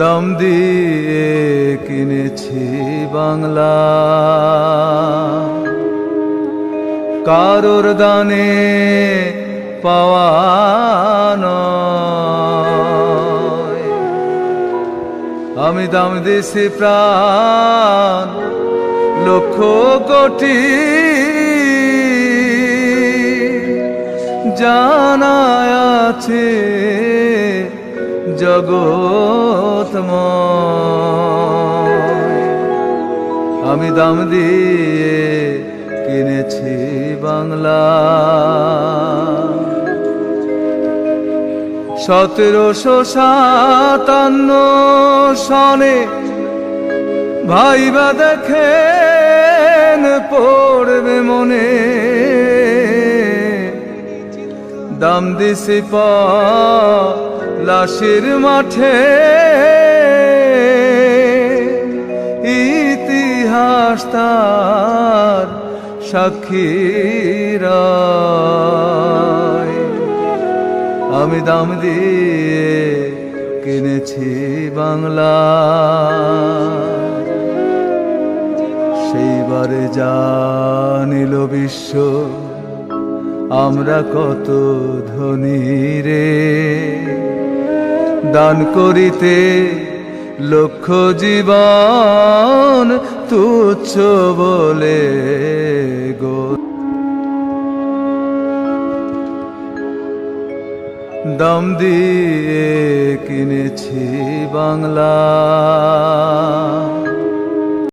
দাম দিয়ে কিনেছি বাংলা। কারোর দানে পাওয়ানো আমি দাম দিছি প্রাণ লক্ষ কোটি। জানায় আছে জগৎময় আমি দাম দিয়ে কিনেছি বাংলা। সতেরোশো সাতান্ন সনে ভাইবা দেখেন পড়বে মনে। দাম দিছি লাশের মাঠে। ইতিহাস তার সাক্ষীরা আমি দাম দিয়ে কিনেছি বাংলা। সেইবারে জানিল বিশ্ব আমরা কত ধনী রে। দান করিতে লক্ষ জীবন তুচ্ছ বলে গো। দাম দিয়ে কিনেছি বাংলা।